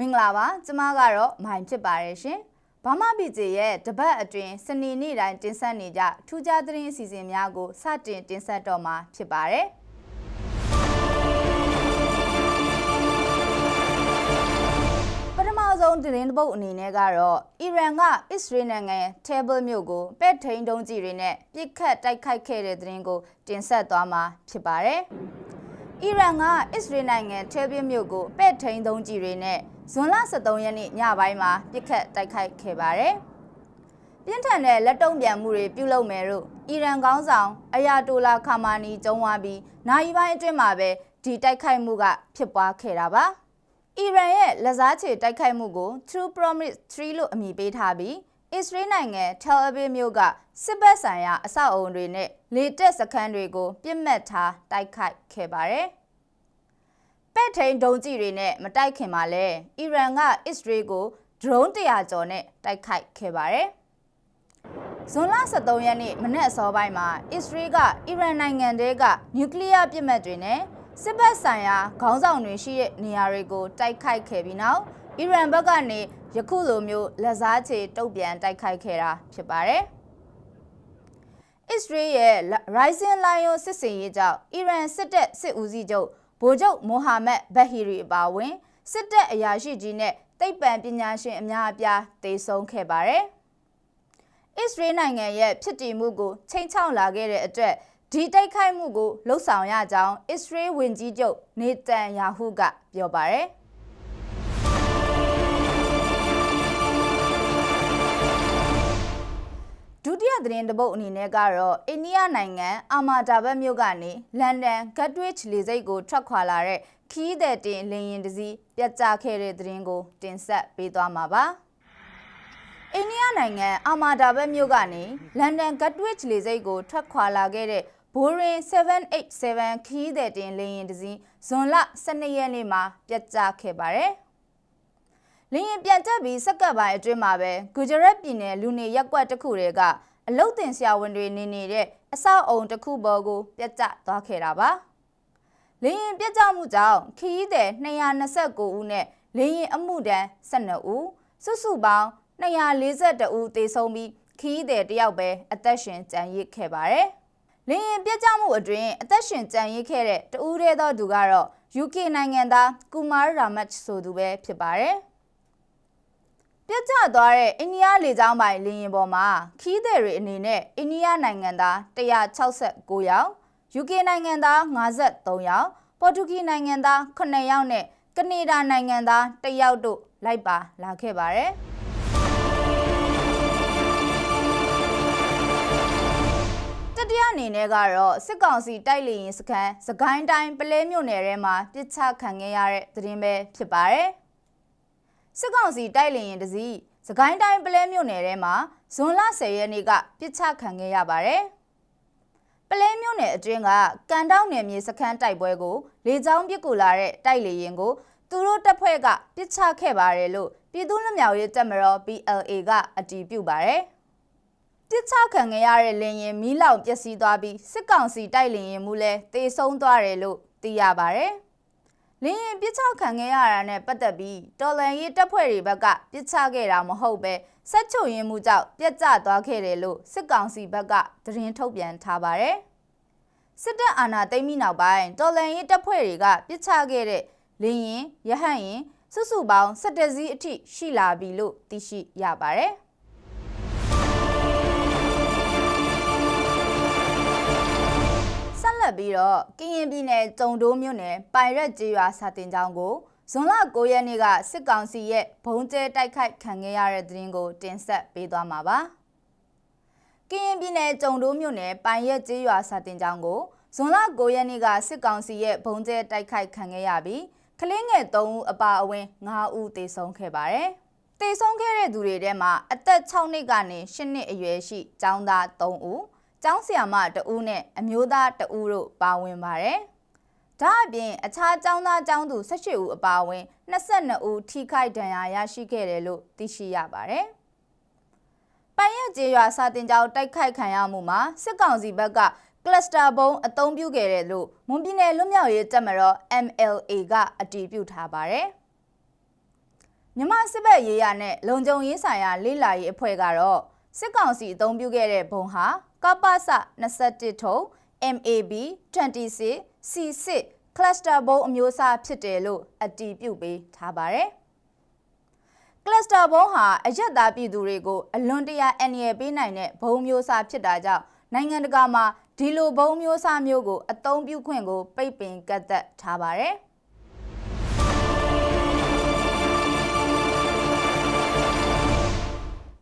မင်္ဂလာပါကျမကတော့မိုင်ဖြစ်ပါတယ်ရှင်ဘာမဘီဂျေရဲ့တပတ်အတွင်းစနေနေ့တိုင်းတင်ဆက်နေကြထူးခြားသတင်းအစီအစဉ်များကိုစတင်တင်ဆက်တော့မှာဖြစ်ပါတယ်ပထမဆုံးသတင်းတစ်ပုတ်အနေနဲ့ကတော့အီရန်ကအစ္စရေးနိုင်ငံရဲ့ Table မြို့ကိုပဲ့ထိန်တုံးကြီးတွေနဲ့ပြစ်ခတ်တိုက်ခိုက်ခဲ့တဲ့သတင်းကိုတင်ဆက်သွားမှာဖြစ်ပါတယ်။ အီရန်ကအစ္စရေးနိုင်ငံ Table မြို့ကိုပဲ့ထိန်တုံးကြီးတွေနဲ့ဇွန်လ23ရက်နေ့ညပိုင်းမှာပြစ်ခတ်တိုက်ခိုက်ခဲ့ပါတယ်။ပြင်းထန်တဲ့လက်တုံ့ပြန်မှုတွေပြုလုပ်မယ်လို့အီရန်ခေါင်းဆောင်အယာတိုလာခါမာနီကျုံးဝါပြီးနိုင်ပိုင်းအတွင်းမှာပဲဒီတိုက်ခိုက်မှုကဖြစ်ပွားခဲ့တာပါ။အီရန်ရဲ့လက်စားချေတိုက်ခိုက်မှုကို True Promise 3လို့အမည်ပေးထားပြီး အစ္စရေးနိုင်ငံ Tel Aviv မြို့ကစစ်ဘက်ဆိုင်ရာအဆောက်အုံတွေနဲ့လေတက်စခန်းတွေကိုပြစ်မှတ်ထားတိုက်ခိုက်ခဲ့ပါတယ်။ပဲ့ထိန်ဒုံးကြီးတွေနဲ့မတိုက်ခင်မှာလဲအီရန်ကအစ္စရေးကို drone 100ကျော်နဲ့တိုက်ခိုက်ခဲ့ပါတယ်။ဇွန်လ23ရက်နေ့မနက်အစောပိုင်းမှာအစ္စရေးကအီရန်နိုင်ငံတဲကနျူကလ িয়ার ပြစ်မှတ်တွေနဲ့စစ်ဘက်ဆိုင်ရာခေါင်းဆောင်တွေရှိတဲ့နေရာတွေကိုတိုက်ခိုက်ခဲ့ပြီးနောက် အီရန်ဘက်ကနေယခုလိုမျိုးလက်စားချေတုတ်ပြန်တိုက်ခိုက်ခဲ့တာဖြစ်ပါတယ်။အစ္စရေးရဲ့ Rising Lion စစ်စင်ရေးကြောင့်အီရန်စစ်တပ်စစ်ဦးစီးချုပ်ဗိုလ်ချုပ်မိုဟာမက်ဘက်ဟီရီအပါအဝင်စစ်တပ်အရာရှိကြီးနဲ့သိပ္ပံပညာရှင်အများအပြားတေဆုံးခဲ့ပါတယ်။အစ္စရေးနိုင်ငံရဲ့ဖြစ်တည်မှုကိုချိန်ချောက်လာခဲ့တဲ့အတွက်ဒီတိုက်ခိုက်မှုကိုလှုပ်ဆောင်ရကြောင်းအစ္စရေးဝန်ကြီးချုပ်နေတန်ယာဟုကပြောပါတယ် သတင်းတပုတ်အနေနဲ့ကတော့အိန္ဒိယနိုင်ငံအာမာဒါဘတ်မြို့ကနေလန်ဒန်ဂတ်ဝစ်လေဆိပ်ကိုထွက်ခွာလာတဲ့ခီးတဲ့တင်လေရင်တစည်းပြတ်ကျခဲ့တဲ့သတင်းကို တင်ဆက်ပေးသွားမှာပါအိန္ဒိယနိုင်ငံအာမာဒါဘတ်မြို့ကနေလန်ဒန်ဂတ်ဝစ်လေဆိပ်ကိုထွက်ခွာလာခဲ့တဲ့ဘိုးရင်787ခီးတဲ့တင်လေရင်တစည်းဇွန်လ12ရက်နေ့မှာပြတ်ကျခဲ့ပါတယ်။လေရင်ပြန်တက်ပြီးစက္ကပ်ပိုင်းအတွင်းမှာပဲဂူဂျရက်ပြည်နယ်လူနေရက်ကွက်တစ်ခုတွေက အလုတ်တင်ဆရာဝန်တွေနေနေတဲ့အဆောက်အုံတစ်ခုပေါ်ကို ပြတ်ကျသွားခဲ့တာပါ။လေရင်ပြတ်ကျမှုကြောင့်ခီးတဲ့229ဦးနဲ့လေရင်အမှုတန်း12ဦးစုစုပေါင်း242ဦးသေဆုံးပြီးခီးတဲ့တယောက်ပဲအသက်ရှင်ကျန်ရစ်ခဲ့ပါတယ်။လင်းရင်ပြတ်ကျမှုအတွင်းအသက်ရှင်ကြံရစ်ခဲ့တဲ့တဦးသေးသောသူကတော့ UK နိုင်ငံသားကူမာရာမတ်ဆိုသူပဲဖြစ်ပါတယ်။ ပြတ်ကျသွားတဲ့အိန္ဒိယလေကြောင်းပိုင်လေယာဉ်ပေါ်မှာခီးသည်တွေအနေနဲ့အိန္ဒိယနိုင်ငံသား169ယောက် UK နိုင်ငံသား53ယောက်ပေါ်တူဂီနိုင်ငံသား9ယောက်နဲ့ကနေဒါနိုင်ငံသား1ယောက်တို့လိုက်ပါလာခဲ့ပါတယ်။တတိယအနေနဲ့ကတော့စစ်ကောင်စီတိုက်လေရင်စခန်းစကိုင်းတိုင်းပလဲမြို့နယ်ထဲမှာပြစ်ချခံခဲ့ရတဲ့သတင်းပဲဖြစ်ပါတယ်။ စစ်ကောင်စီတိုက်လေရင်တစည်းစကိုင်းတိုင်းပလဲမြို့နယ်ထဲမှာဇွန်လ10ရက်နေ့ကပြစ်ချခံခဲ့ရပါတယ်။ပလဲမြို့နယ်အတွင်းကကန်တောင်းနယ်မြေစခန်းတိုက်ပွဲကိုလေကြောင်းပစ်ကူလာတဲ့တိုက်လေရင်ကိုသူတို့တပ်ဖွဲ့ကပြစ်ချခဲ့ပါတယ်လို့ပြည်သူ့လူမျိုးရေးတပ်မတော် PLA ကအတည်ပြုပါတယ်။တစ်ချခံခဲ့ရတဲ့လင်ရင်မီးလောင်ပျက်စီးသွားပြီးစစ်ကောင်စီတိုက်လင်ရင်မူလဲတေဆုံးသွားတယ်လို့သိရပါတယ်။ လင်ရင်ပြစ်ချခံခဲ့ရတာနဲ့ပတ်သက်ပြီးတော်လန်ရေးတပ်ဖွဲ့တွေဘက်ကပြစ်ချခဲ့တာမဟုတ်ပဲဆက်ချုပ်ရင်မှုကြောင့်ပြက်ကျသွားခဲ့တယ်လို့စစ်ကောင်စီဘက်ကသတင်းထုတ်ပြန်ထားပါတယ်။စစ်တပ်အာဏာသိမ်းပြီးနောက်ပိုင်းတော်လန်ရေးတပ်ဖွဲ့တွေကပြစ်ချခဲ့တဲ့လင်ရင်ရဟန့်ရင်စုစုပေါင်း17စီးအထိရှိလာပြီလို့သိရှိရပါတယ်။ ဆက်ပြီးတော့ကရင်ပြည်နယ်ကြုံတိုးမြို့နယ်ပိုင်ရက်ကျေးရွာစာတင်ကျောင်းကိုဇွန်လ9ရက်နေ့ကစစ်ကောင်စီရဲ့ဘုံကျဲတိုက်ခိုက်ခံခဲ့ရတဲ့သတင်းကို တင်ဆက်ပေးသွားမှာပါ။ကရင်ပြည်နယ်ကြုံတိုးမြို့နယ်ပိုင်ရက်ကျေးရွာစာတင်ကျောင်းကိုဇွန်လ9ရက်နေ့ကစစ်ကောင်စီရဲ့ဘုံကျဲတိုက်ခိုက်ခံခဲ့ရပြီးကလေးငယ်3ဦးအပါအဝင်5ဦးသေဆုံးခဲ့ပါတယ်။သေဆုံးခဲ့တဲ့သူတွေထဲမှာအသက်6နှစ်ကနေ10နှစ်အရွယ်ရှိကျောင်းသား3ဦး ကျောင်းဆရာမတဦးနဲ့အမျိုးသားတဦးတို့ပါဝင်ပါတယ်။ဒါအပြင်အခြားကျောင်းသားကျောင်းသူ18ဦးအပါအဝင်22ဦးထိခိုက်ဒဏ်ရာရရှိခဲ့တယ်လို့သိရှိရပါတယ်။ပိုင်ရကျေးရွာစာတင်ကျောင်းတိုက်ခိုက်ခံရမှုမှာစစ်ကောင်စီဘက်ကကလစတာဘုံအသုံးပြုခဲ့တယ်လို့မွန်ပြည်နယ်လွတ်မြောက်ရေးတပ်မတော် MLA ကအတည်ပြုထားပါတယ်။မြန်မာစစ်ဘက်ရေးရနဲ့လုံခြုံရေးဆိုင်ရာလေးလာရေးအဖွဲ့ကတော့စစ်ကောင်စီအသုံးပြုခဲ့တဲ့ဘုံဟာ ကပ္ပစ21ထုံ MAB 26 C6 cluster ဘုံအမျိုးအစားဖြစ်တယ်လို့အတည်ပြုပေးထားပါတယ်။ cluster ဘုံဟာအရက်သားပြည်သူတွေကိုအလွန်တရာအန္တရာယ်ပေးနိုင်တဲ့ဘုံမျိုးစားဖြစ်တာကြောင့်နိုင်ငံတကာမှာဒီလိုဘုံမျိုးစားမျိုးကိုအသုံးပြုခွင့်ကိုပိတ်ပင်ကန့်သက်ထားပါတယ်။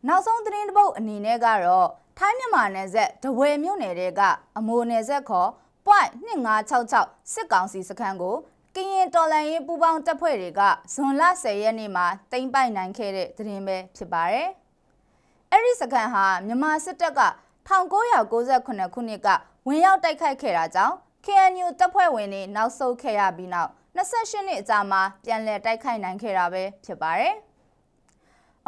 နောက်ဆုံးသတင်းတစ်ပုတ်အနေနဲ့ကတော့ထိုင်းမြန်မာနယ်စပ်ဒဝယ်မြို့နယ်တဲကအမိုနယ်စပ်ခေါ် .2566 စစ်ကောင်စီစခန်းကိုကရင်တော်လန်ရေးပူးပေါင်းတပ်ဖွဲ့တွေကဇွန်လ10ရက်နေ့မှာတင်ပိုက်နိုင်ခဲ့တဲ့သတင်းပဲဖြစ်ပါတယ်။အဲ့ဒီစခန်းဟာမြန်မာစစ်တပ်က1998ခုနှစ်ကဝင်ရောက်တိုက်ခိုက်ခဲ့တာကြောင့် KNU တပ်ဖွဲ့ဝင်တွေနောက်ဆုတ်ခဲ့ရပြီးနောက်28နှစ်အကြာမှာပြန်လည်တိုက်ခိုက်နိုင်ခဲ့တာပဲဖြစ်ပါတယ်။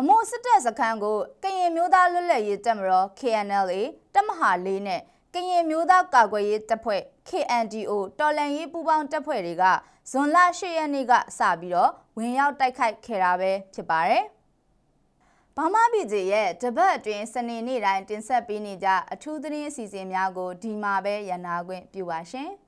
အမိုစစ်တပ်စခန်းကိုကရင်မျိုးသားလွတ်လပ်ရေးတပ်မတော် KNLA တပ်မဟာ၄နဲ့ကရင်မျိုးသားကာကွယ်ရေးတပ်ဖွဲ့ KNDO တော်လန်ရေးပူးပေါင်းတပ်ဖွဲ့တွေကဇွန်လ10ရက်နေ့ကစပြီးတော့ဝင်ရောက်တိုက်ခိုက်ခဲ့တာပဲဖြစ်ပါတယ်။ဘာမဘီဂျီရဲ့တပတ်အတွင်းစနေနေ့တိုင်းတင်ဆက်ပေးနေကြအထူးသတင်းအစီအစဉ်များကိုဒီမှာပဲရန်နာခွင့်ပြုပါရှင်။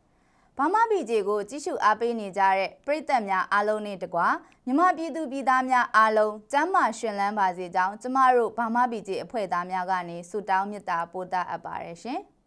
ဘာမဘီဂျေကိုကြည့်ရှုအားပေးနေကြတဲ့ပရိသတ်များအားလုံးနဲ့တကွာမြမပြည်သူပြည်သားများအားလုံးကျမ်းမာရှင်လန်းပါစေကြောင်းကျမတို့ဘာမဘီဂျေအဖွဲ့သားများကနေဆုတောင်းမေတ္တာပို့သအပ်ပါတယ်ရှင်။